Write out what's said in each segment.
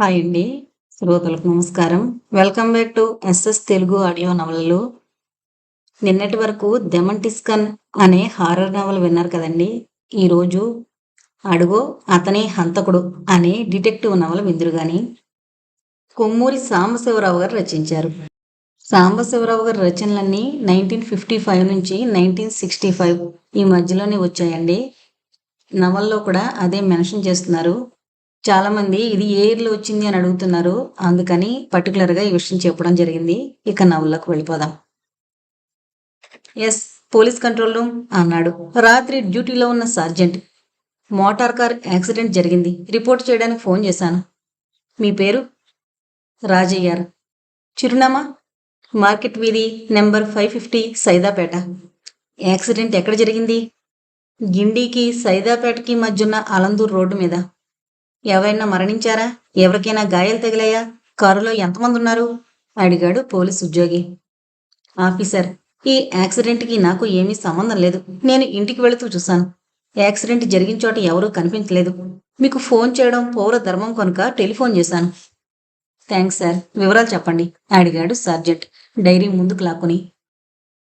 Hi అండి. శ్రోతలకు నమస్కారం. Welcome back to SS Telugu audio నవలలు. నిన్నటి వరకు దెమంటిస్కన్ అనే హారర్ నవల విన్నారు కదండి. ఈరోజు అడుగో అతనే హంతకుడు అనే డిటెక్టివ్ నవల విందురు గాని కొమ్మూరి సాంబశివరావు గారు రచించారు. సాంబశివరావు గారి రచనలన్నీ నైన్టీన్ ఫిఫ్టీ ఫైవ్ నుంచి నైన్టీన్ సిక్స్టీ ఫైవ్ ఈ మధ్యలోనే వచ్చాయండి. నవల్లో కూడా అదే మెన్షన్ చేస్తున్నారు. చాలా మంది ఇది ఏ ఇయర్లో వచ్చింది అని అడుగుతున్నారు. అందుకని పర్టికులర్గా ఈ విషయం చెప్పడం జరిగింది. ఇక నవల్లోకి వెళ్ళిపోదాం. ఎస్ పోలీస్ కంట్రోల్ రూమ్ అన్నాడు. రాత్రి డ్యూటీలో ఉన్న సార్జెంట్. మోటార్ కార్ యాక్సిడెంట్ జరిగింది. రిపోర్ట్ చేయడానికి ఫోన్ చేశాను. మీ పేరు? రాజయ్యార్ చిరునామా? మార్కెట్ వీధి number five fifty Saidapet. Accident ఎక్కడ జరిగింది? గిండికి సైదాపేటకి మధ్య ఉన్న అలందూర్ రోడ్డు మీద. ఎవరైనా మరణించారా? ఎవరికైనా గాయాలు తగిలాయా? కారులో ఎంతమంది ఉన్నారు అడిగాడు పోలీస్ ఉద్యోగి. ఆఫీసర్ ఈ యాక్సిడెంట్కి నాకు ఏమీ సంబంధం లేదు. నేను ఇంటికి వెళుతూ చూశాను. యాక్సిడెంట్ జరిగిన చోట ఎవరూ కనిపించలేదు. మీకు ఫోన్ చేయడం పౌర ధర్మం కనుక టెలిఫోన్ చేశాను. థ్యాంక్స్ సార్ వివరాలు చెప్పండి అడిగాడు సార్జెంట్ డైరీ ముందుకు లాక్కుని.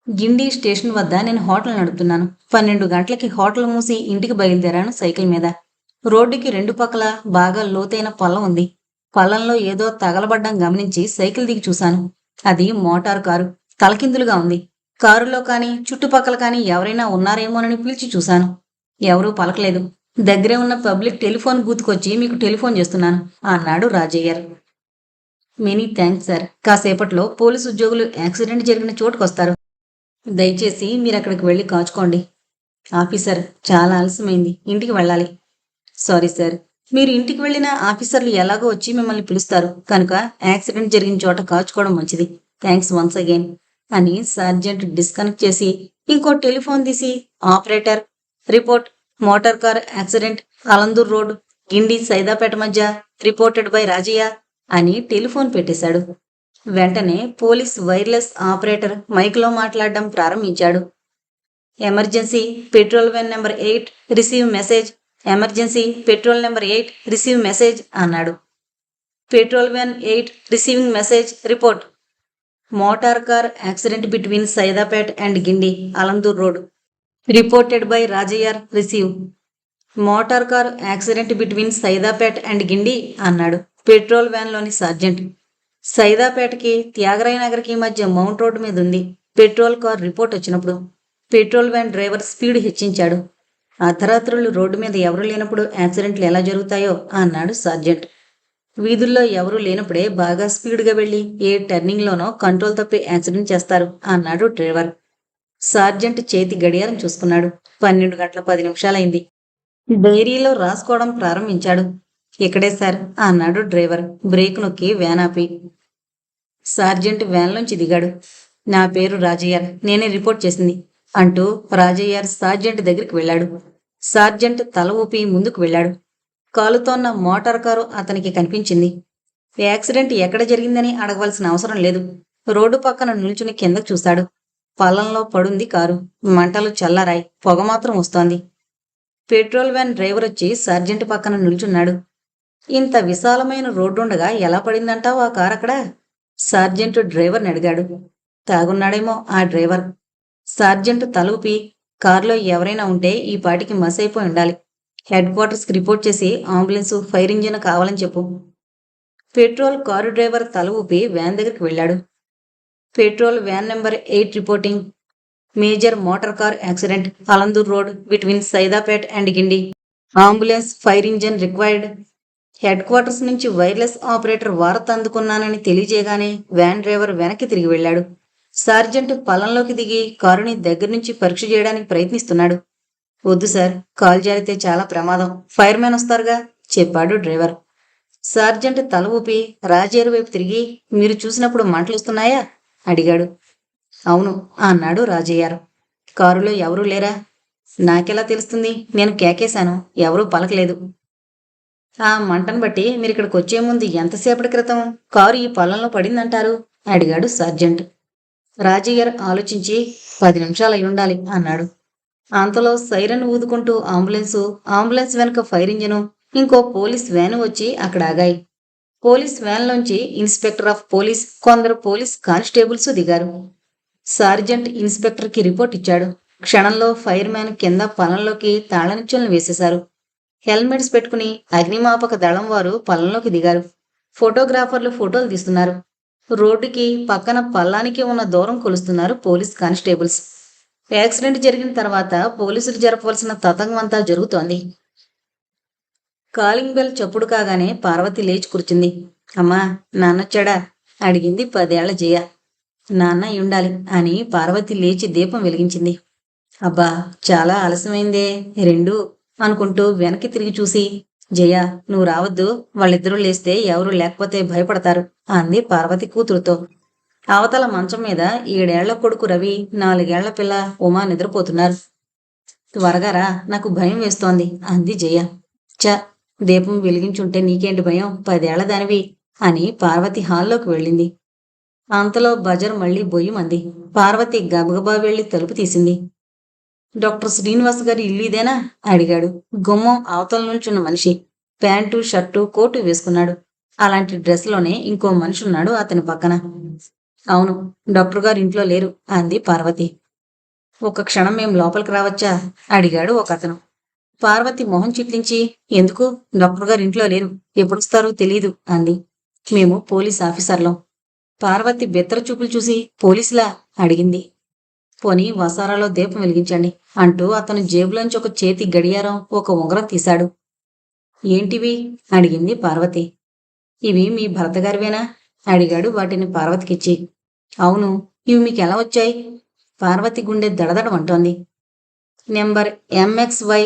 గిండి స్టేషన్ వద్ద నేను హోటల్ నడుపుతున్నాను. పన్నెండు గంటలకి హోటల్ మూసి ఇంటికి బయలుదేరాను సైకిల్ మీద. రోడ్డుకి రెండు పక్కల బాగా లోతైన పొలం ఉంది. పొలంలో ఏదో తగలబడ్డం గమనించి సైకిల్ దిగి చూశాను. అది మోటార్ కారు. తలకిందులుగా ఉంది. కారులో కానీ చుట్టుపక్కల కానీ ఎవరైనా ఉన్నారేమోనని పిలిచి చూశాను. ఎవరూ పలకలేదు. దగ్గరే ఉన్న పబ్లిక్ టెలిఫోన్ బూత్కొచ్చి మీకు టెలిఫోన్ చేస్తున్నాను అన్నాడు రాజయ్యర్. Many thanks sir. కాసేపట్లో పోలీసు ఉద్యోగులు యాక్సిడెంట్ జరిగిన చోటుకొస్తారు. దయచేసి మీరు అక్కడికి వెళ్ళి కాచుకోండి. ఆఫీసర్ చాలా ఆలస్యమైంది ఇంటికి వెళ్ళాలి. Sorry sir. మీరు ఇంటికి వెళ్ళిన ఆఫీసర్లు ఎలాగో వచ్చి మిమ్మల్ని పిలుస్తారు. కనుక యాక్సిడెంట్ జరిగిన చోట కాచుకోవడం మంచిది. Thanks once again. అని సర్జెంట్ డిస్కనెక్ట్ చేసి ఇంకో టెలిఫోన్ తీసి operator report motor car accident Alandur road Guindy Saidapet మధ్య రిపోర్టెడ్ బై రాజయ్య అని టెలిఫోన్ పెట్టేశాడు. వెంటనే పోలీస్ వైర్లెస్ ఆపరేటర్ మైక్లో మాట్లాడడం ప్రారంభించాడు. Emergency patrol van number eight receive message emergency patrol number eight receive message అన్నాడు. Patrol van eight receiving message report motor car accident between Saidapet and Guindy Alandur road reported by Rajaiyar receive motor car accident between Saidapet and Guindy అన్నాడు. Patrol వ్యాన్లోని sergeant సైదాపేటకి త్యాగరాయ నగర్కి మధ్య mount road మీద ఉంది. Petrol car report వచ్చినప్పుడు. Petrol van driver speed హెచ్చించాడు. అర్ధరాత్రులు రోడ్డు మీద ఎవరు లేనప్పుడు యాక్సిడెంట్లు ఎలా జరుగుతాయో అన్నాడు సార్జెంట్. వీధుల్లో ఎవరూ లేనప్పుడే బాగా స్పీడ్గా వెళ్ళి ఏ టర్నింగ్లోనో కంట్రోల్ తప్పి యాక్సిడెంట్ చేస్తారు అన్నాడు డ్రైవర్. సార్జెంట్ చేతి గడియారం చూసుకున్నాడు. పన్నెండు గంటల పది నిమిషాలైంది. డైరీలో రాసుకోవడం ప్రారంభించాడు. ఇక్కడే సార్ అన్నాడు డ్రైవర్. బ్రేక్ నొక్కి వ్యాన్ ఆపి. సార్జెంట్ వ్యాన్లోంచి దిగాడు. నా పేరు రాజయ్యార్. నేనే రిపోర్ట్ చేసింది అంటూ రాజయ్యార్ సార్జెంట్ దగ్గరికి వెళ్ళాడు. సార్జెంట్ తల ఊపి ముందుకు వెళ్ళాడు. కాలుతోన్న మోటార్ కారు అతనికి కనిపించింది. యాక్సిడెంట్ ఎక్కడ జరిగిందని అడగవలసిన అవసరం లేదు. రోడ్డు పక్కన నిల్చుని కిందకు చూశాడు పల్లంలో పడుంది కారు. మంటలు చల్లారాయి. పొగ మాత్రం వస్తోంది. పెట్రోల్ వ్యాన్ డ్రైవర్ వచ్చి సర్జెంట్ పక్కన నిల్చున్నాడు. ఇంత విశాలమైన రోడ్డుండగా ఎలా పడిందంటావు ఆ కారు అక్కడ? సార్జెంట్ డ్రైవర్ని అడిగాడు. తాగున్నాడేమో ఆ డ్రైవర్. సార్జెంట్ తలూపి కారులో ఎవరైనా ఉంటే ఈ పాటికి మస్ అయిపోయి ఉండాలి. హెడ్ క్వార్టర్స్కి రిపోర్ట్ చేసి అంబులెన్స్ ఫైర్ ఇంజిన్ కావాలని చెప్పు. పెట్రోల్ కారు డ్రైవర్ తల ఊపి వ్యాన్ దగ్గరికి వెళ్ళాడు. Patrol van number eight reporting. Major motor car accident. Alandur road between Saidapet and Guindy. Ambulance fire engine required. Head quarters నుంచి వైర్లెస్ ఆపరేటర్ వార్త అందుకున్నానని తెలియజేయగానే వ్యాన్ డ్రైవర్ వెనక్కి తిరిగి వెళ్ళాడు. సార్జెంట్ పొలంలోకి దిగి కారుని దగ్గర నుంచి పరీక్ష చేయడానికి ప్రయత్నిస్తున్నాడు. వద్దు సార్ కాల్ జారితే చాలా ప్రమాదం. ఫైర్ మ్యాన్ వస్తారుగా చెప్పాడు డ్రైవర్. సార్జెంట్ తల ఊపి రాజేరు వైపు తిరిగి మీరు చూసినప్పుడు మంటలు వస్తున్నాయా? అడిగాడు. అవును అన్నాడు రాజయ్యారు. కారులో ఎవరూ లేరా? నాకెలా తెలుస్తుంది? నేను కేకేశాను ఎవరూ పలకలేదు. ఆ మంటను బట్టి మీరు ఇక్కడికి వచ్చే ముందు ఎంతసేపటి క్రితం కారు ఈ పొలంలో పడిందంటారు? అడిగాడు సార్జెంట్. రాజయ్యర్ ఆలోచించి పది నిమిషాలు అయి ఉండాలి అన్నాడు. అంతలో సైరన్ ఊదుకుంటూ అంబులెన్సు అంబులెన్స్ వెనుక ఫైర్ ఇంజను ఇంకో పోలీస్ వ్యాన్ వచ్చి అక్కడ ఆగాయి. పోలీస్ వ్యాన్లోంచి ఇన్స్పెక్టర్ ఆఫ్ పోలీస్ కొందరు పోలీస్ కానిస్టేబుల్స్ దిగారు. సార్జెంట్ ఇన్స్పెక్టర్కి రిపోర్ట్ ఇచ్చాడు. క్షణంలో ఫైర్ మ్యాన్ కింద పొలంలోకి తాళనిచ్చులను వేసేశారు. హెల్మెట్స్ పెట్టుకుని అగ్నిమాపక దళం వారు పొలంలోకి దిగారు. ఫోటోగ్రాఫర్లు ఫోటోలు తీస్తున్నారు. రోడ్డుకి పక్కన పల్లానికి ఉన్న దూరం కొలుస్తున్నారు పోలీస్ కానిస్టేబుల్స్. యాక్సిడెంట్ జరిగిన తర్వాత పోలీసులు జరపవలసిన తతంగం అంతా జరుగుతోంది. కాలింగ్ బెల్ చప్పుడు కాగానే పార్వతి లేచి కూర్చుంది. అమ్మా నాన్నొచ్చాడా అడిగింది పదేళ్ళ జయ. నాన్న ఉండాలి అని పార్వతి లేచి దీపం వెలిగించింది. అబ్బా చాలా ఆలస్యమైందే రెండు అనుకుంటూ వెనక్కి తిరిగి చూసి జయ నువ్వు రావద్దు. వాళ్ళిద్దరూ లేస్తే ఎవరు లేకపోతే భయపడతారు అంది పార్వతి కూతురుతో. అవతల మంచం మీద ఏడేళ్ళ కొడుకు రవి నాలుగేళ్ళ పిల్ల ఉమా నిద్రపోతున్నారు. త్వరగా రా నాకు భయం వేస్తోంది అంది జయ. చ దీపం వెలిగించుంటే నీకేంటి భయం? పదేళ్ళ దానివి అని పార్వతి హాల్లోకి వెళ్ళింది. అంతలో బజర్ మళ్ళీ బొయ్యమంది. పార్వతి గబగబా వెళ్ళి తలుపు తీసింది. డాక్టర్ శ్రీనివాస్ గారి ఇల్లు ఇదేనా? అడిగాడు. గుమ్మం అవతల నుంచున్న మనిషి. ప్యాంటు షర్టు కోటు వేసుకున్నాడు. అలాంటి డ్రెస్లోనే ఇంకో మనిషి ఉన్నాడు అతని పక్కన. అవును డాక్టర్ గారు ఇంట్లో లేరు అంది పార్వతి. ఒక క్షణం మేం లోపలికి రావచ్చా? అడిగాడు ఒక అతను పార్వతి మొహం చిట్లించి ఎందుకు? డాక్టర్ గారు ఇంట్లో లేరు. ఎప్పుడు వస్తారో తెలియదు అంది. మేము పోలీస్ ఆఫీసర్లం. పార్వతి బెత్తర చూపులు చూసి పోలీసులా? అడిగింది. పోని వసారాలో దీపం వెలిగించండి అంటూ అతను జేబులోంచి ఒక చేతి గడియారం ఒక ఉంగరం తీశాడు. ఏంటివి? అడిగింది పార్వతి. ఇవి మీ భర్తగారివేనా? అడిగాడు వాటిని పార్వతికిచ్చి. అవును ఇవి మీకు ఎలా వచ్చాయి? పార్వతి గుండె దడదడ అంటోంది number MX Y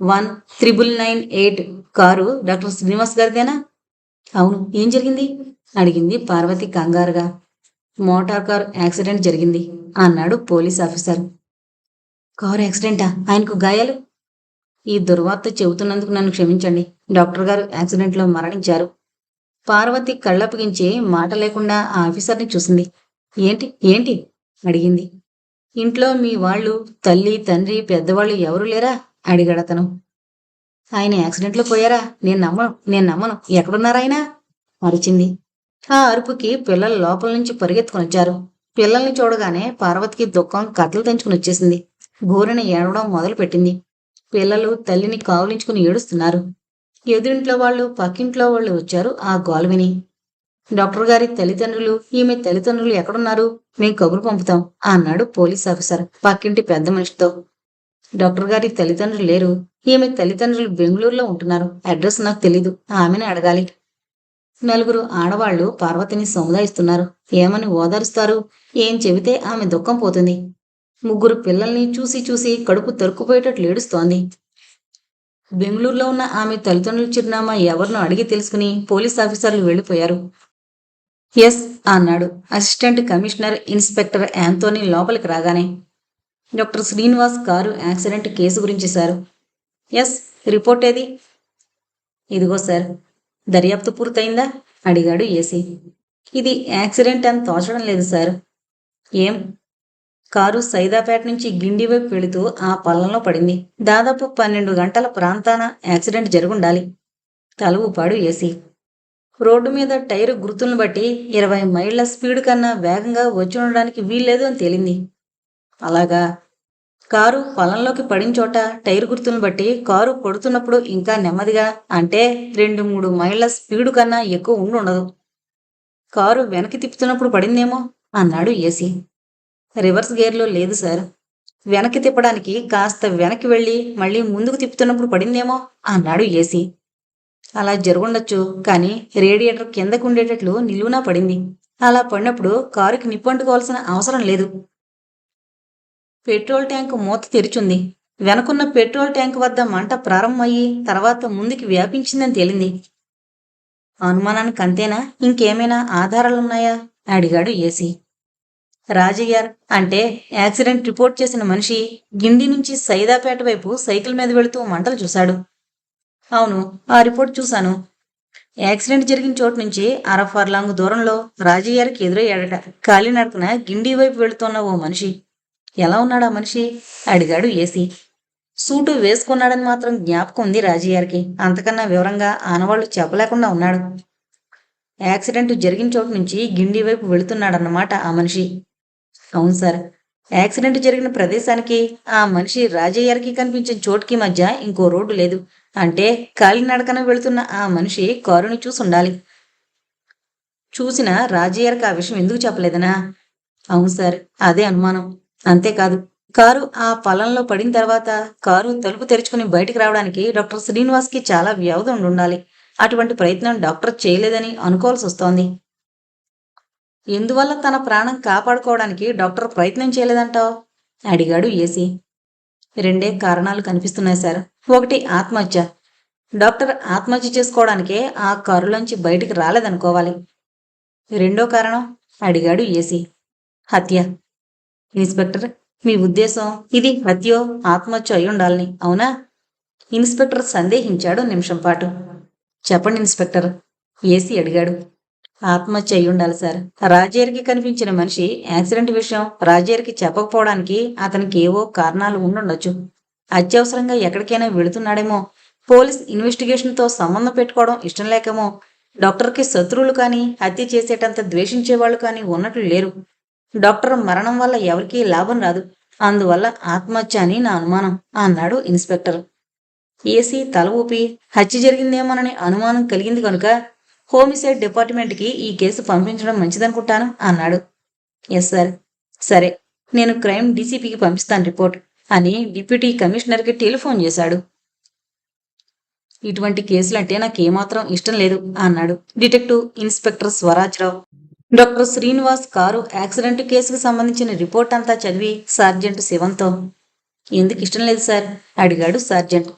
one triple nine eight car doctor Srinivas గారిదేనా? అవును ఏం జరిగింది? అడిగింది పార్వతి కంగారుగా. మోటార్ కార్ యాక్సిడెంట్ జరిగింది అన్నాడు పోలీస్ ఆఫీసర్. కారు యాక్సిడెంటా? ఆయనకు గాయాలు? ఈ దుర్వార్త చెబుతున్నందుకు నన్ను క్షమించండి. డాక్టర్ గారు యాక్సిడెంట్లో మరణించారు. పార్వతి కళ్ళప్పగించి మాట లేకుండా ఆ ఆఫీసర్ని చూసింది. ఏంటి? ఏంటి? అడిగింది. ఇంట్లో మీ వాళ్ళు తల్లి తండ్రి పెద్దవాళ్ళు ఎవరు లేరా? అడిగాడతను ఆయన యాక్సిడెంట్లో పోయారా? నేను నమ్మను. నేను నమ్మను. ఎక్కడున్నారాయన ఆయన? ఆ అరుపుకి పిల్లలు లోపల నుంచి పరిగెత్తుకుని వచ్చారు. పిల్లల్ని చూడగానే పార్వతికి దుఃఖం కథలు తెంచుకుని వచ్చేసింది. గోరిని ఏడవడం మొదలుపెట్టింది. పిల్లలు తల్లిని కావులించుకుని ఏడుస్తున్నారు. ఎదురింట్లో వాళ్ళు పక్కింట్లో వాళ్ళు వచ్చారు ఆ గోల్విని. డాక్టర్ గారి తల్లిదండ్రులు ఈమె తల్లిదండ్రులు ఎక్కడున్నారు? మేం కబురు పంపుతాం అన్నాడు పోలీస్ ఆఫీసర్ పక్కింటి పెద్ద మనిషితో. డాక్టర్ గారి తల్లిదండ్రులు లేరు. ఈమె తల్లిదండ్రులు బెంగళూరులో ఉంటున్నారు. అడ్రస్ నాకు తెలీదు. ఆమెను అడగాలి. నలుగురు ఆడవాళ్ళు పార్వతిని సముదాయిస్తున్నారు. ఏమని ఓదారుస్తారు? ఏం చెబితే ఆమె దుఃఖం పోతుంది. ముగ్గురు పిల్లల్ని చూసి చూసి కడుపు తరుక్కుపోయేటట్లు ఏడుస్తోంది. బెంగళూరులో ఉన్న ఆమె తల్లిదండ్రుల చిరునామా ఎవరినో అడిగి తెలుసుకుని పోలీస్ ఆఫీసర్లు వెళ్ళిపోయారు. ఎస్ అన్నాడు అసిస్టెంట్ కమిషనర్ ఇన్స్పెక్టర్ యాంతోనీ లోపలికి రాగానే. Doctor Srinivas car accident case గురించి సార్. ఎస్ రిపోర్ట్ ఏది? ఇదిగో సార్ దర్యాప్తు పూర్తయిందా? అడిగాడు ఏసీ. ఇది యాక్సిడెంట్ అని తోచడం లేదు సార్. ఏం? కారు సైదాపేట నుంచి గిండి వైపు వెళుతూ ఆ పల్లంలో పడింది. దాదాపు పన్నెండు గంటల ప్రాంతాన యాక్సిడెంట్ జరుగుండాలి. తల ఊపాడు ఏసీ. రోడ్డు మీద టైరు గుర్తులను బట్టి ఇరవై మైళ్ళ స్పీడ్ కన్నా వేగంగా వచ్చి ఉండడానికి వీల్లేదు అని తేలింది. అలాగా? కారు పొలంలోకి పడిన చోట టైర్ గుర్తును బట్టి కారు కొడుతున్నప్పుడు ఇంకా నెమ్మదిగా అంటే రెండు మూడు మైళ్ళ స్పీడు కన్నా ఎక్కువ ఉండి ఉండదు కారు వెనక్కి తిప్పుతున్నప్పుడు పడిందేమో అన్నాడు ఏసీ. రివర్స్ గేర్లో లేదు సార్. వెనక్కి తిప్పడానికి కాస్త వెనక్కి వెళ్ళి మళ్ళీ ముందుకు తిప్పుతున్నప్పుడు పడిందేమో అన్నాడు ఏసీ. అలా జరుగుండొచ్చు కానీ రేడియేటర్ కిందకు ఉండేటట్లు నిలువునా పడింది. అలా పడినప్పుడు కారుకి నిప్పంటుకోవాల్సిన అవసరం లేదు. పెట్రోల్ ట్యాంక్ మూత తెరిచుంది. వెనకున్న పెట్రోల్ ట్యాంక్ వద్ద మంట ప్రారంభమయ్యి తర్వాత ముందుకి వ్యాపించిందని తేలింది. అనుమానానికి అంతేనా? ఇంకేమైనా ఆధారాలున్నాయా? అడిగాడు ఏసీ. రాజయ్యార్ అంటే యాక్సిడెంట్ రిపోర్ట్ చేసిన మనిషి గిండి నుంచి సైదాపేట వైపు సైకిల్ మీద వెళుతూ మంటలు చూశాడు. అవును ఆ రిపోర్ట్ చూశాను. యాక్సిడెంట్ జరిగిన చోటు నుంచి అరఫర్లాంగ్ దూరంలో రాజయ్యారికి ఎదురయ్యాడట. కాలినడకన గిండి వైపు వెళుతున్న ఓ మనిషి. ఎలా ఉన్నాడా మనిషి? అడిగాడు ఏసీ. సూటు వేసుకున్నాడని మాత్రం జ్ఞాపకం ఉంది రాజయ్యారికి అంతకన్నా వివరంగా ఆనవాళ్ళు చెప్పలేకుండా ఉన్నాడు. యాక్సిడెంట్ జరిగిన చోటు నుంచి గిండి వైపు వెళుతున్నాడన్నమాట ఆ మనిషి. అవును సార్. యాక్సిడెంట్ జరిగిన ప్రదేశానికి ఆ మనిషి రాజయ్యారికి కనిపించిన చోటుకి మధ్య ఇంకో రోడ్డు లేదు. అంటే కాలినడకన వెళుతున్న ఆ మనిషి కారుని చూసి ఉండాలి. చూసిన రాజయ్యారికి ఆ విషయం ఎందుకు చెప్పలేదనా? అవును సార్. అదే అనుమానం. అంతేకాదు కారు ఆ పొలంలో పడిన తర్వాత కారు తలుపు తెరుచుకుని బయటికి రావడానికి డాక్టర్ శ్రీనివాస్కి చాలా వ్యవధి ఉండి ఉండాలి అటువంటి ప్రయత్నం డాక్టర్ చేయలేదని అనుకోవాల్సి వస్తోంది. ఎందువల్ల తన ప్రాణం కాపాడుకోవడానికి డాక్టర్ ప్రయత్నం చేయలేదంటావు? అడిగాడు ఏసీ. రెండే కారణాలు కనిపిస్తున్నాయి సార్. ఒకటి ఆత్మహత్య. డాక్టర్ ఆత్మహత్య చేసుకోవడానికే ఆ కారులోంచి బయటికి రాలేదనుకోవాలి. రెండో కారణం? అడిగాడు ఏసీ. హత్య. ఇన్స్పెక్టర్ మీ ఉద్దేశం? ఇది హత్యో ఆత్మహత్య అయి ఉండాలని అవునా? ఇన్స్పెక్టర్ సందేహించాడు నిమిషం పాటు. చెప్పండి ఇన్స్పెక్టర్ ఏసీ అడిగాడు. ఆత్మహత్య అయి ఉండాలి సార్. రాజేర్కి కనిపించిన మనిషి యాక్సిడెంట్ విషయం రాజేర్కి చెప్పకపోవడానికి అతనికి ఏవో కారణాలు ఉండుండొచ్చు. అత్యవసరంగా ఎక్కడికైనా వెళుతున్నాడేమో. పోలీస్ ఇన్వెస్టిగేషన్తో సంబంధం పెట్టుకోవడం ఇష్టం లేకేమో. డాక్టర్కి శత్రువులు కానీ హత్య చేసేటంత ద్వేషించేవాళ్ళు కానీ ఉన్నట్లు లేరు. డాక్టర్ మరణం వల్ల ఎవరికీ లాభం రాదు. అందువల్ల ఆత్మహత్య అని నా అనుమానం అన్నాడు ఇన్స్పెక్టర్. ఏసీ తల ఊపి హత్య జరిగిందేమోనని అనుమానం కలిగింది కనుక హోమిసైడ్ డిపార్ట్మెంట్కి ఈ కేసు పంపించడం మంచిదనుకుంటాను అన్నాడు. Yes sir. సరే నేను క్రైమ్ డీసీపీకి పంపిస్తాను రిపోర్ట్ అని డిప్యూటీ కమిషనర్కి టెలిఫోన్ చేశాడు. ఇటువంటి కేసులంటే నాకేమాత్రం ఇష్టం లేదు అన్నాడు detective inspector Swarajrao. Doctor Srinivas car accident కేసుకు సంబంధించిన రిపోర్ట్ అంతా చదివి సార్జెంట్ శివంతో ఎందుకు ఇష్టం లేదు సార్? అడిగాడు సార్జెంట్.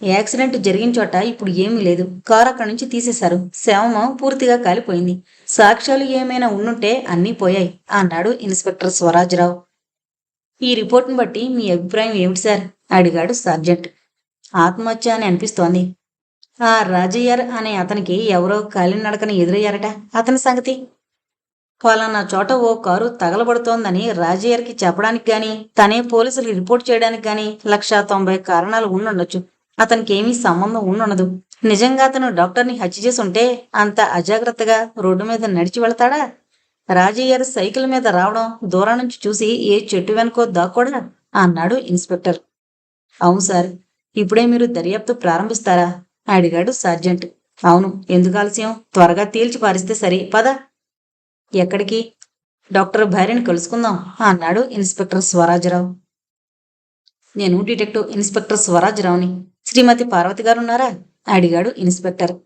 యాక్సిడెంట్ జరిగిన చోట ఇప్పుడు ఏమీ లేదు. కారు అక్కడి నుంచి తీసేశారు. శవమం పూర్తిగా కాలిపోయింది. సాక్ష్యాలు ఏమైనా ఉండుంటే అన్నీ పోయాయి అన్నాడు ఇన్స్పెక్టర్ స్వరాజ్రావు. ఈ రిపోర్ట్ని బట్టి మీ అభిప్రాయం ఏమిటి సార్? అడిగాడు సార్జెంట్. ఆత్మహత్య అని అనిపిస్తోంది. ఆ రాజయ్యర్ అనే అతనికి ఎవరో కాలినడకన ఎదురయ్యారట అతని సంగతి? ఫలానా చోట ఓ కారు తగలబడుతోందని రాజయ్యర్కి చెప్పడానికి గాని తనే పోలీసులకు రిపోర్ట్ చేయడానికి గాని లక్షా తొంభై కారణాలు ఉండుండొచ్చు. అతనికి ఏమీ సంబంధం ఉండుండదు. నిజంగా అతను డాక్టర్ని హత్య చేసి ఉంటే అంత అజాగ్రత్తగా రోడ్డు మీద నడిచి వెళతాడా? రాజయ్యర్ సైకిల్ మీద రావడం దూరం నుంచి చూసి ఏ చెట్టు వెనుకో దాక్కోడా? అన్నాడు ఇన్స్పెక్టర్. అవును సార్ ఇప్పుడే మీరు దర్యాప్తు ప్రారంభిస్తారా? అడిగాడు సార్జెంట్. అవును ఎందుకు ఆలస్యం? త్వరగా తేల్చి పారిస్తే సరే పద. ఎక్కడికి? డాక్టర్ భార్యని కలుసుకుందాం అన్నాడు ఇన్స్పెక్టర్ స్వరాజరావు. నేను డిటెక్టివ్ ఇన్స్పెక్టర్ స్వరాజరావుని. శ్రీమతి పార్వతి గారు ఉన్నారా అడిగాడు ఇన్స్పెక్టర్.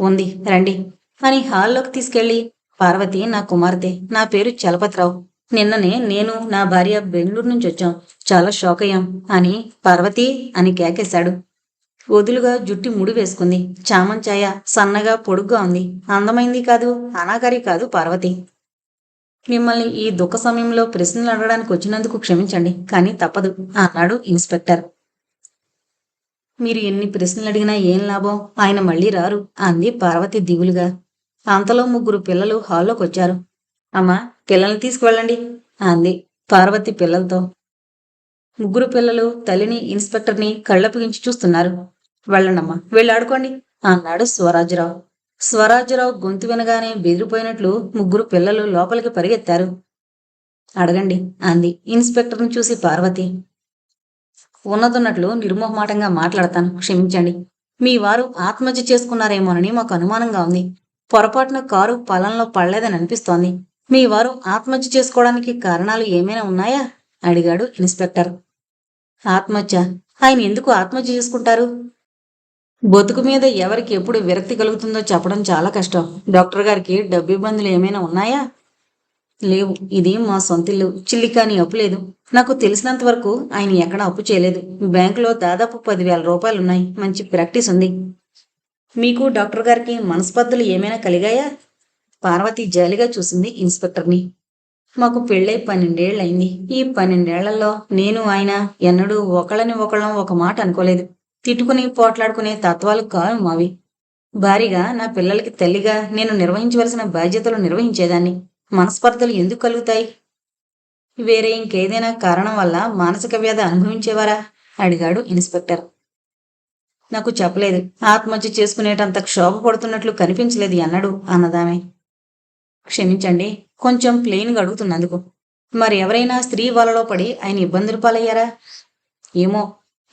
ఉంది రండి. అని హాల్లోకి తీసుకెళ్ళి పార్వతి నా కుమార్తె నా పేరు చలపతిరావు. నిన్ననే నేను నా భార్య బెంగళూరు నుంచి వచ్చాం. చాలా షాక్ అయ్యాం అని పార్వతి అని కేకేశాడు. వదులుగా జుట్టి ముడి వేసుకుంది. చామంచాయ సన్నగా పొడుగ్గా ఉంది. అందమైంది కాదు అనాకారి కాదు పార్వతి. మిమ్మల్ని ఈ దుఃఖ సమయంలో ప్రశ్నలు అడగడానికి వచ్చినందుకు క్షమించండి కానీ తప్పదు అన్నాడు ఇన్స్పెక్టర్. మీరు ఎన్ని ప్రశ్నలు అడిగినా ఏం లాభం? ఆయన మళ్ళీ రారు అంది పార్వతి దిగులుగా. అంతలో ముగ్గురు పిల్లలు హాల్లోకి వచ్చారు. అమ్మా పిల్లల్ని తీసుకువెళ్ళండి అంది పార్వతి పిల్లలతో. ముగ్గురు పిల్లలు తల్లిని ఇన్స్పెక్టర్ని కళ్ళప్పగించి చూస్తున్నారు. వెళ్ళండమ్మా వెళ్ళి ఆడుకోండి అన్నాడు స్వరాజ్యరావు స్వరాజ్యరావు గొంతు వినగానే బెదిరిపోయినట్లు ముగ్గురు పిల్లలు లోపలికి పరిగెత్తారు. అడగండి అంది ఇన్స్పెక్టర్ని చూసి పార్వతి. ఉన్నదున్నట్లు నిర్మోహమాటంగా మాట్లాడతాను. క్షమించండి. మీ వారు ఆత్మహత్య చేసుకున్నారేమోనని మాకు అనుమానంగా ఉంది. పొరపాటున కారు పొలంలో పడలేదని అనిపిస్తోంది. మీ వారు ఆత్మహత్య చేసుకోవడానికి కారణాలు ఏమైనా ఉన్నాయా? అడిగాడు ఇన్స్పెక్టర్. ఆత్మహత్య? ఆయన ఎందుకు ఆత్మహత్య చేసుకుంటారు? బతుకు మీద ఎవరికి ఎప్పుడు విరక్తి కలుగుతుందో చెప్పడం చాలా కష్టం. డాక్టర్ గారికి డబ్బు ఇబ్బందులు ఏమైనా ఉన్నాయా? లేవు. ఇది మా సొంత ఇల్లు. చిల్లి చిల్లికాని అప్పు లేదు. నాకు తెలిసినంత వరకు ఆయన ఎక్కడ అప్పు చేయలేదు. బ్యాంకులో దాదాపు పదివేల రూపాయలు ఉన్నాయి. మంచి ప్రాక్టీస్ ఉంది. మీకు డాక్టర్ గారికి మనస్పర్ధలు ఏమైనా కలిగాయా? పార్వతి జాలిగా చూసింది ఇన్స్పెక్టర్ని. మాకు పెళ్ళై పన్నెండేళ్ళయింది ఈ పన్నెండేళ్ళలో నేను ఆయన ఎన్నడూ ఒకళ్ళని ఒకళ్ళం ఒక మాట అనుకోలేదు. తిట్టుకుని పోట్లాడుకునే తత్వాలు కావు మావి. భారీగా నా పిల్లలకి తల్లిగా నేను నిర్వహించవలసిన బాధ్యతలు నిర్వహించేదాన్ని. మనస్పర్ధలు ఎందుకు కలుగుతాయి? వేరే ఇంకేదైనా కారణం వల్ల మానసిక వ్యాధి అనుభవించేవారా? అడిగాడు ఇన్స్పెక్టర్. నాకు చెప్పలేదు. ఆత్మహత్య చేసుకునేటంత క్షోభ పడుతున్నట్లు కనిపించలేదు అన్నాడు అన్నదామే. క్షమించండి కొంచెం ప్లెయిన్గా అడుగుతున్నందుకు. మరి ఎవరైనా స్త్రీ వలలో పడి ఆయన ఇబ్బందులు పాలయ్యారా? ఏమో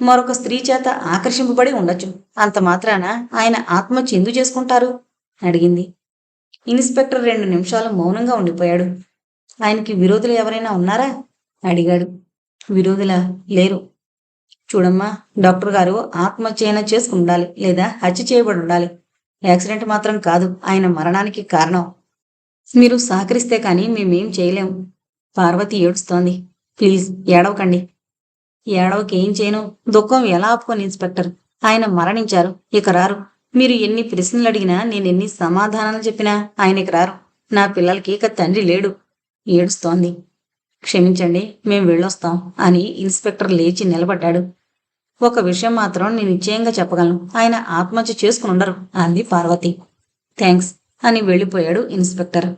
మరొక స్త్రీ చేత ఆకర్షింపబడి ఉండొచ్చు. అంత మాత్రాన ఆయన ఆత్మహత్య ఎందుకు చేసుకుంటారు? అడిగింది. ఇన్స్పెక్టర్ రెండు నిమిషాలు మౌనంగా ఉండిపోయాడు. ఆయనకి విరోధులు ఎవరైనా ఉన్నారా? అడిగాడు. విరోధుల లేరు. చూడమ్మా డాక్టర్ గారు ఆత్మహత్య అయినా చేసుకుని ఉండాలి లేదా హత్య చేయబడి ఉండాలి. యాక్సిడెంట్ మాత్రం కాదు ఆయన మరణానికి కారణం. మీరు సహకరిస్తే కానీ మేమేం చేయలేము పార్వతి ఏడుస్తోంది. ప్లీజ్ ఏడవకండి. ఏడవకి ఏం చేయను? దుఃఖం ఎలా ఆపుకొని ఇన్స్పెక్టర్? ఆయన మరణించారు. ఇక రారు. మీరు ఎన్ని ప్రశ్నలు అడిగినా నేను ఎన్ని సమాధానాలు చెప్పినా ఆయనకి రారు. నా పిల్లలకి ఇక తండ్రి లేడు. ఏడుస్తోంది. క్షమించండి మేం వెళ్ళొస్తాం అని ఇన్స్పెక్టర్ లేచి నిలబడ్డాడు. ఒక విషయం మాత్రం నేను నిశ్చయంగా చెప్పగలను. ఆయన ఆత్మహత్య చేసుకుని ఉండరు అంది పార్వతి. థ్యాంక్స్ అని వెళ్ళిపోయాడు ఇన్స్పెక్టర్.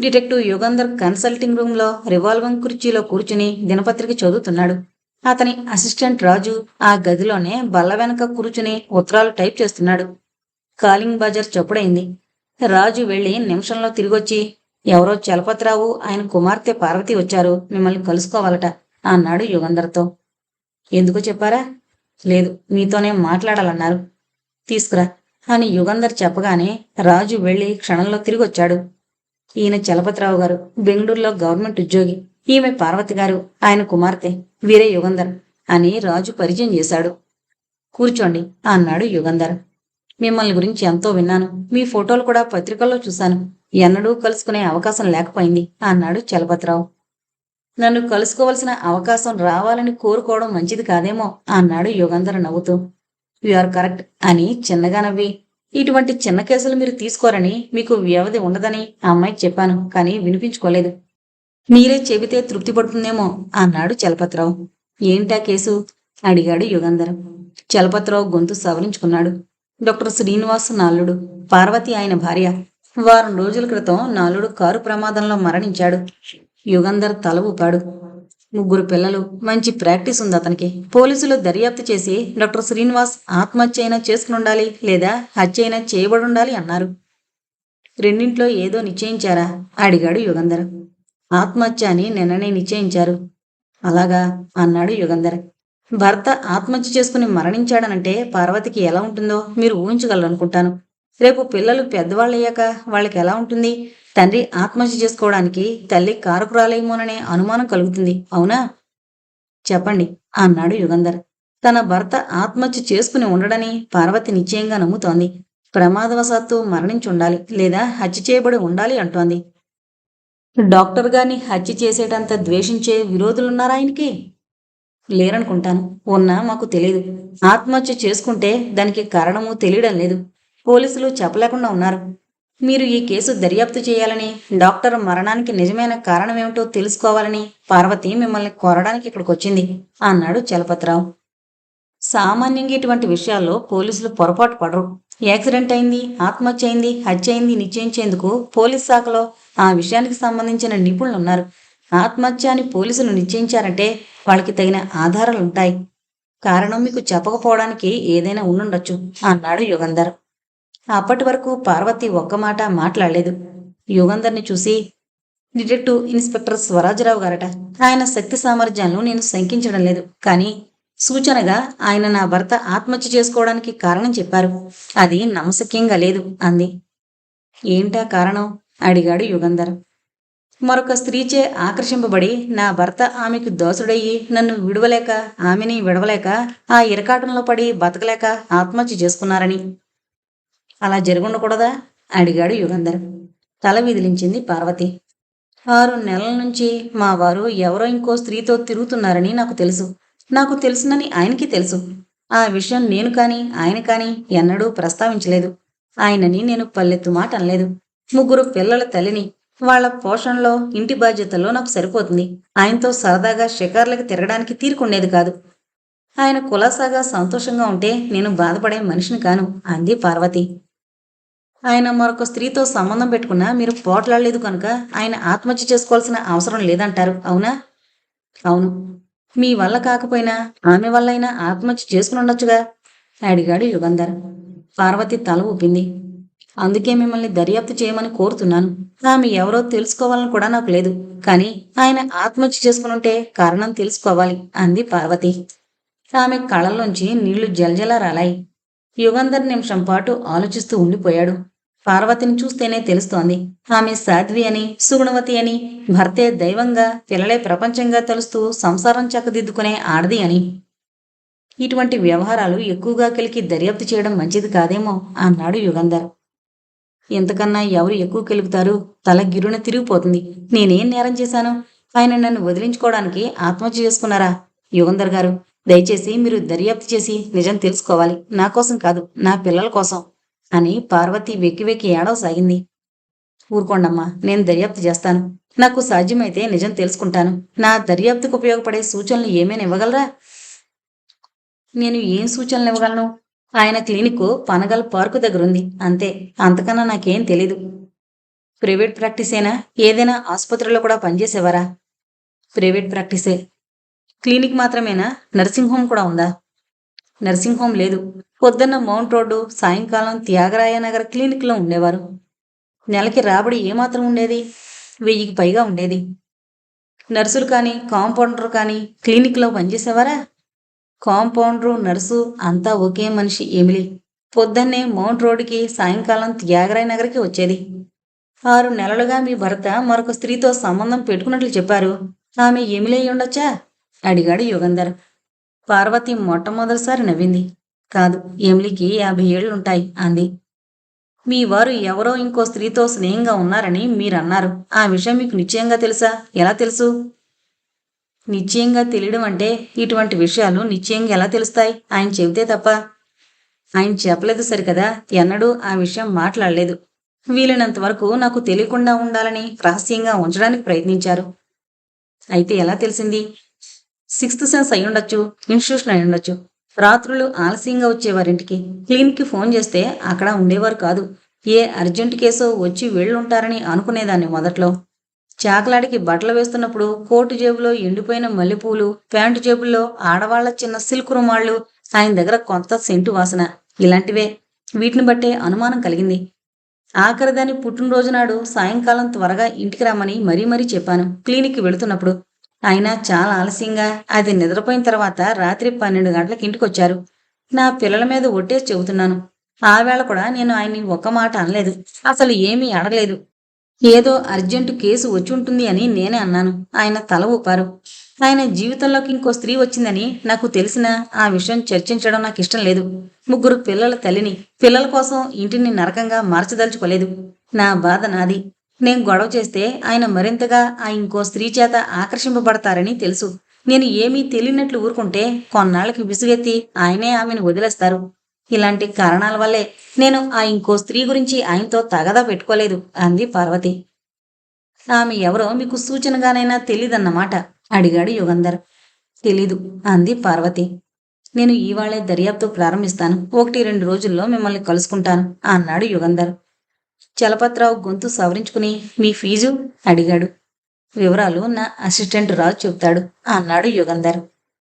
డిటెక్టివ్ యుగంధర్ కన్సల్టింగ్ రూమ్లో రివాల్వింగ్ కుర్చీలో కూర్చుని దినపత్రిక చదువుతున్నాడు. అతని అసిస్టెంట్ రాజు ఆ గదిలోనే బల్ల వెనక కూర్చుని ఉత్తరాలు టైప్ చేస్తున్నాడు. కాలింగ్ బజార్ చప్పుడైంది. రాజు వెళ్ళి నిమిషంలో తిరిగొచ్చి ఎవరో చలపతిరావు ఆయన కుమార్తె పార్వతి వచ్చారు మిమ్మల్ని కలుసుకోవాలట అన్నాడు యుగంధర్తో. ఎందుకు చెప్పారా? లేదు మీతోనే మాట్లాడాలన్నారు. తీసుకురా అని యుగంధర్ చెప్పగానే రాజు వెళ్ళి క్షణంలో తిరిగొచ్చాడు. ఈయన చలపతిరావు గారు బెంగళూరులో గవర్నమెంట్ ఉద్యోగి. ఈమె పార్వతి గారు ఆయన కుమార్తె వీరే యుగంధర్ అని రాజు పరిచయం చేశాడు. కూర్చోండి అన్నాడు యుగంధర్. మిమ్మల్ని గురించి ఎంతో విన్నాను. మీ ఫోటోలు కూడా పత్రికల్లో చూశాను. ఎన్నడూ కలుసుకునే అవకాశం లేకపోయింది అన్నాడు చలపతిరావు. నన్ను కలుసుకోవలసిన అవకాశం రావాలని కోరుకోవడం మంచిది కాదేమో అన్నాడు యుగంధర్ నవ్వుతూ. ఆర్ కరెక్ట్ అని చిన్నగా నవ్వి. ఇటువంటి చిన్న కేసులు మీరు తీసుకోరని మీకు వ్యవధి ఉండదని ఆ అమ్మాయికి చెప్పాను కానీ వినిపించుకోలేదు. మీరే చెబితే తృప్తి పడుతుందేమో అన్నాడు చలపతిరావు. ఏంటా కేసు? అడిగాడు యుగంధర్. చలపతిరావు గొంతు సవరించుకున్నాడు. డాక్టర్ శ్రీనివాస్ నాల్లుడు పార్వతి ఆయన భార్య. వారం రోజుల క్రితం నాలుడు కారు ప్రమాదంలో మరణించాడు. యుగంధర్ తల ఊపాడు. ముగ్గురు పిల్లలు మంచి ప్రాక్టీస్ ఉంది అతనికి. పోలీసులు దర్యాప్తు చేసి డాక్టర్ శ్రీనివాస్ ఆత్మహత్య అయినా చేసుకుని ఉండాలి లేదా హత్య అయినా చేయబడి ఉండాలి అన్నారు. రెండింట్లో ఏదో నిశ్చయించారా? అడిగాడు యుగంధర్. ఆత్మహత్య అని నిన్ననే నిశ్చయించారు. అలాగా? అన్నాడు యుగంధర్. భర్త ఆత్మహత్య చేసుకుని మరణించాడనంటే పార్వతికి ఎలా ఉంటుందో మీరు ఊహించగలరనుకుంటాను. రేపు పిల్లలు పెద్దవాళ్ళయ్యాక వాళ్ళకి ఎలా ఉంటుంది? తండ్రి ఆత్మహత్య చేసుకోవడానికి తల్లి కారకురాలేమోననే అనుమానం కలుగుతుంది అవునా? చెప్పండి అన్నాడు యుగంధర్. తన భర్త ఆత్మహత్య చేసుకుని ఉండడని పార్వతి నిశ్చయంగా నమ్ముతోంది. ప్రమాదవశాత్తు మరణించుండాలి లేదా హత్య చేయబడి ఉండాలి అంటోంది. డాక్టర్ గారిని హత్య చేసేటంత ద్వేషించే విరోధులున్నారా ఆయనకి? లేరనుకుంటాను. ఉన్నా మాకు తెలియదు ఆత్మహత్య చేసుకుంటే దానికి కారణము తెలియడం లేదు. పోలీసులు చెప్పలేకుండా ఉన్నారు. మీరు ఈ కేసు దర్యాప్తు చేయాలని డాక్టర్ మరణానికి నిజమైన కారణమేమిటో తెలుసుకోవాలని పార్వతి మిమ్మల్ని కోరడానికి ఇక్కడికి వచ్చింది అన్నాడు చలపతిరావు. సామాన్యంగా ఇటువంటి విషయాల్లో పోలీసులు పొరపాటు పడరు. యాక్సిడెంట్ అయింది ఆత్మహత్య అయింది హత్య అయింది నిశ్చయించేందుకు పోలీస్ శాఖలో ఆ విషయానికి సంబంధించిన నిపుణులు ఉన్నారు ఆత్మహత్య అని పోలీసులు నిశ్చయించారంటే వాళ్ళకి తగిన ఆధారాలు ఉంటాయి. కారణం మీకు చెప్పకపోవడానికి ఏదైనా ఉండుండొచ్చు అన్నాడు యుగంధర్. అప్పటి వరకు పార్వతి ఒక్క మాట మాట్లాడలేదు. యుగంధర్ని చూసి డిటెక్టివ్ ఇన్స్పెక్టర్ స్వరాజరావు గారట ఆయన శక్తి సామర్థ్యాలను నేను శంకించడం లేదు కానీ సూచనగా ఆయన నా భర్త ఆత్మహత్య చేసుకోవడానికి కారణం చెప్పారు. అది నమసక్యంగా లేదు అంది. ఏంటా కారణం? అడిగాడు యుగంధర్. మరొక స్త్రీచే ఆకర్షింపబడి నా భర్త ఆమెకు దోసుడయ్యి నన్ను విడవలేక ఆమెని విడవలేక ఆ ఇరకాటంలో పడి బతకలేక ఆత్మహత్య చేసుకున్నారని. అలా జరుగుండకూడదా? అడిగాడు యుగంధర్. తల విదిలించింది పార్వతి. ఆరు నెలల నుంచి మా వారు ఎవరో ఇంకో స్త్రీతో తిరుగుతున్నారని నాకు తెలుసు. నాకు తెలుసునని ఆయనకి తెలుసు. ఆ విషయం నేను కాని ఆయన కాని ఎన్నడూ ప్రస్తావించలేదు. ఆయనని నేను పల్లెత్తు మాట అనలేదు. ముగ్గురు పిల్లల తల్లిని వాళ్ళ పోషణలో ఇంటి బాధ్యతల్లో నాకు సరిపోతుంది. ఆయనతో సరదాగా షికార్లకు తిరగడానికి తీరుకుండేది కాదు. ఆయన కులాసాగా సంతోషంగా ఉంటే నేను బాధపడే మనిషిని కాను అంది పార్వతి. ఆయన మరొక స్త్రీతో సంబంధం పెట్టుకున్నా మీరు పోట్లాడలేదు కనుక ఆయన ఆత్మహత్య చేసుకోవాల్సిన అవసరం లేదంటారు అవునా? అవును. మీ వల్ల కాకపోయినా ఆమె వల్లైనా ఆత్మహత్య చేసుకుని ఉండొచ్చుగా? అడిగాడు యుగంధర్. పార్వతి తల ఊపింది. అందుకే మిమ్మల్ని దర్యాప్తు చేయమని కోరుతున్నాను. ఆమె ఎవరో తెలుసుకోవాలని కూడా నాకు లేదు. కానీ ఆయన ఆత్మహత్య చేసుకునుంటే కారణం తెలుసుకోవాలి అంది పార్వతి. ఆమె కళ్ళల్లోంచి నీళ్ళు జలజల రాలాయి యుగంధర్ నిమిషం పాటు ఆలోచిస్తూ ఉండిపోయాడు. పార్వతిని చూస్తేనే తెలుస్తోంది. ఆమె సాధ్వి అని సుగుణవతి అని భర్తే దైవంగా పిల్లలే ప్రపంచంగా తలుస్తూ సంసారం చక్కదిద్దుకునే ఆడది అని. ఇటువంటి వ్యవహారాలు ఎక్కువగా కలికి దర్యాప్తు చేయడం మంచిది కాదేమో అన్నాడు యుగంధర్. ఎంతకన్నా ఎవరు ఎక్కువ కెలుపుతారు? తల గిరున తిరిగిపోతుంది. నేనేం నేరం చేశాను? ఆయన నన్ను వదిలించుకోవడానికి ఆత్మహత్య చేసుకున్నారా? యుగంధర్ గారు దయచేసి మీరు దర్యాప్తు చేసి నిజం తెలుసుకోవాలి. నా కోసం కాదు నా పిల్లల కోసం. అని పార్వతి వెక్కి వెక్కి ఏడవసాగింది ఊరుకోండమ్మా నేను దర్యాప్తు చేస్తాను. నాకు సాధ్యమైతే నిజం తెలుసుకుంటాను. నా దర్యాప్తుకు ఉపయోగపడే సూచనలు ఏమైనా ఇవ్వగలరా? నేను ఏం సూచనలు ఇవ్వగలను? ఆయన క్లినిక్ పనగల్ పార్కు దగ్గర ఉంది అంతే అంతకన్నా నాకేం తెలీదు. ప్రైవేట్ ప్రాక్టీసేనా? ఏదైనా ఆసుపత్రిలో కూడా పనిచేసేవారా? ప్రైవేట్ ప్రాక్టీసే. క్లినిక్ మాత్రమేనా? నర్సింగ్ హోమ్ కూడా ఉందా? నర్సింగ్ హోమ్ లేదు. పొద్దున్న మౌంట్ రోడ్డు సాయంకాలం త్యాగరాయ నగర్ క్లినిక్లో ఉండేవారు. నెలకి రాబడి ఏమాత్రం ఉండేది? వెయ్యికి పైగా ఉండేది. నర్సులు కానీ కాంపౌండర్ కానీ క్లినిక్లో పనిచేసేవారా? కాంపౌండరు నర్సు అంతా ఒకే మనిషి ఎమిలి. పొద్దున్నే మౌంట్ రోడ్డుకి సాయంకాలం త్యాగరాయ నగర్కి వచ్చేది. ఆరు నెలలుగా మీ భర్త మరొక స్త్రీతో సంబంధం పెట్టుకున్నట్లు చెప్పారు. ఆమె ఎమిలి ఉండొచ్చా? అడిగాడు యుగంధర్. పార్వతి మొట్టమొదటిసారి నవ్వింది. కాదు ఎమిలికి యాభై ఏళ్ళుంటాయి అంది మీ వారు ఎవరో ఇంకో స్త్రీతో స్నేహంగా ఉన్నారని మీరన్నారు. ఆ విషయం మీకు నిశ్చయంగా తెలుసా? ఎలా తెలుసు? నిశ్చయంగా తెలియడం అంటే ఇటువంటి విషయాలు నిశ్చయంగా ఎలా తెలుస్తాయి? ఆయన చెబితే తప్ప. ఆయన చెప్పలేదు సరికదా? ఎన్నడూ ఆ విషయం మాట్లాడలేదు. వీలైనంత వరకు నాకు తెలియకుండా ఉండాలని రహస్యంగా ఉంచడానికి ప్రయత్నించారు. అయితే ఎలా తెలిసింది? సిక్స్త్ సెన్స్ అయి ఉండొచ్చు ఇన్స్టిట్యూషన్ అయి ఉండొచ్చు రాత్రులు ఆలస్యంగా వచ్చేవారింటికి క్లినిక్కి ఫోన్ చేస్తే అక్కడ ఉండేవారు కాదు. ఏ అర్జెంట్ కేసో వచ్చి వెళ్ళుంటారని అనుకునేదాన్ని మొదట్లో. చాకలాడికి బట్టలు వేస్తున్నప్పుడు కోటు జేబులో ఎండిపోయిన మల్లెపూలు ప్యాంటు జేబుల్లో ఆడవాళ్ళ చిన్న సిల్క్ రుమాళ్ళు ఆయన దగ్గర కొంత సెంటు వాసన ఇలాంటివే. వీటిని బట్టే అనుమానం కలిగింది. ఆఖరిదాని పుట్టినరోజు నాడు సాయంకాలం త్వరగా ఇంటికి రమ్మని మరీ మరీ చెప్పాను. క్లినిక్కి వెళుతున్నప్పుడు ఆయన చాలా ఆలస్యంగా. అది నిద్రపోయిన తర్వాత రాత్రి పన్నెండు గంటలకు ఇంటికొచ్చారు. నా పిల్లల మీద ఒట్టేసి చెబుతున్నాను. ఆ వేళ కూడా నేను ఆయన్ని ఒక్క మాట అనలేదు. అసలు ఏమీ అడగలేదు. ఏదో అర్జెంటు కేసు వచ్చి ఉంటుంది అని నేనే అన్నాను. ఆయన తల ఊపారు. ఆయన జీవితంలోకి ఇంకో స్త్రీ వచ్చిందని నాకు తెలిసిన ఆ విషయం చర్చించడం నాకు ఇష్టం లేదు. ముగ్గురు పిల్లల తల్లిని పిల్లల కోసం ఇంటిని నరకంగా మార్చదలుచుకోలేదు. నా బాధ నాది. నేను గొడవ చేస్తే ఆయన మరింతగా ఆ ఇంకో స్త్రీ చేత ఆకర్షింపబడతారని తెలుసు. నేను ఏమీ తెలియనట్లు ఊరుకుంటే కొన్నాళ్ళకి విసుగెత్తి ఆయనే ఆమెను వదిలేస్తారు. ఇలాంటి కారణాల వల్లే నేను ఆ ఇంకో స్త్రీ గురించి ఆయనతో తగదా పెట్టుకోలేదు అంది పార్వతి. ఆమె ఎవరో మీకు సూచనగానైనా తెలీదన్నమాట అడిగాడు యుగంధర్. తెలీదు అంది పార్వతి. నేను ఇవాళే దర్యాప్తు ప్రారంభిస్తాను. ఒకటి రెండు రోజుల్లో మిమ్మల్ని కలుసుకుంటాను అన్నాడు యుగంధర్. చలపత్రావు గొంతు సవరించుకుని మీ ఫీజు? అడిగాడు. వివరాలు? నా అసిస్టెంట్ రాజు చెబుతాడు అన్నాడు యుగంధర్.